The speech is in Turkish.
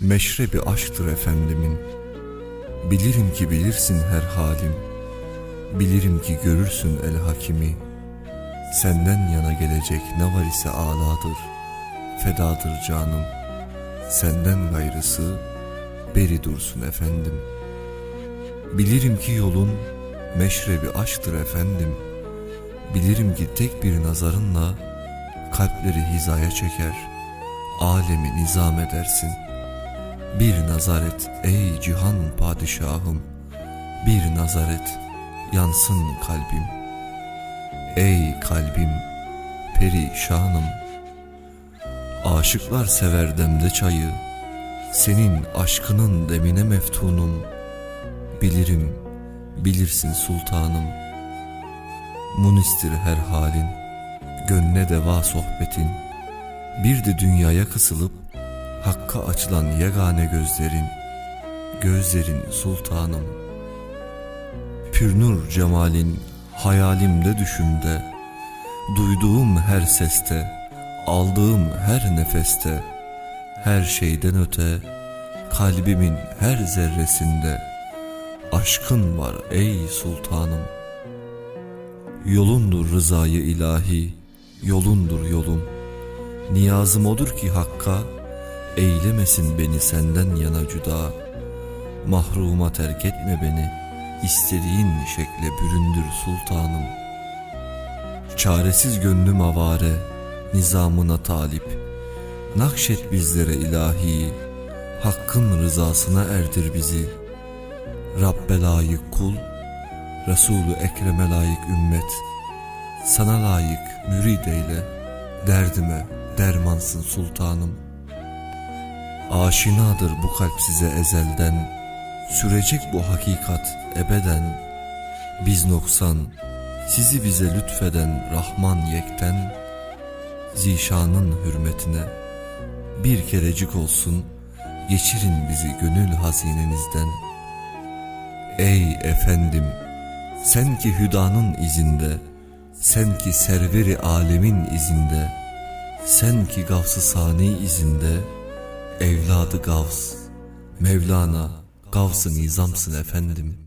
Meşrebi aşktır efendimin. Bilirim ki bilirsin her halim Bilirim ki görürsün el hakimi. Senden yana gelecek ne var ise aladır. Fedadır canım. Senden gayrısı beri dursun efendim. Bilirim ki yolun meşrebi aşktır efendim Bilirim ki tek bir nazarınla Kalpleri hizaya çeker Alemi nizam edersin. Bir nazar et ey cihan padişahım Bir nazar et yansın kalbim. Ey kalbim perişanım Aşıklar sever demde çayı Senin aşkının demine meftunum. Bilirim bilirsin sultanım Munistir her halin Gönle deva sohbetin. Bir de dünyaya kısılıp Hakka açılan yegane gözlerin, gözlerin sultanım. Pürnur cemalin hayalimde düşümde, duyduğum her seste, aldığım her nefeste, her şeyden öte, kalbimin her zerresinde, aşkın var ey sultanım. Yolundur rızayı ilahi, yolundur yolum. Niyazım odur ki Hakk'a, Eylemesin beni senden yana cüda. Mahruma terk etme beni istediğin şekle büründür sultanım. Çaresiz gönlüm avare Nizamına talip. Nakşet bizlere ilahi Hakkın rızasına erdir bizi. Rabbe layık kul Resulü Ekrem'e layık ümmet Sana layık mürid eyle Derdime dermansın sultanım. Aşinadır bu kalp size ezelden Sürecek bu hakikat ebeden. Biz noksan Sizi bize lütfeden Rahman yekten Zişanın hürmetine Bir kerecik olsun Geçirin bizi gönül hazinenizden. Ey efendim Sen ki hüdanın izinde Sen ki serveri alemin izinde Sen ki gavs-ı sani izinde Evladı Gavs, Mevlana, Gavs-ı Nizamsın efendim.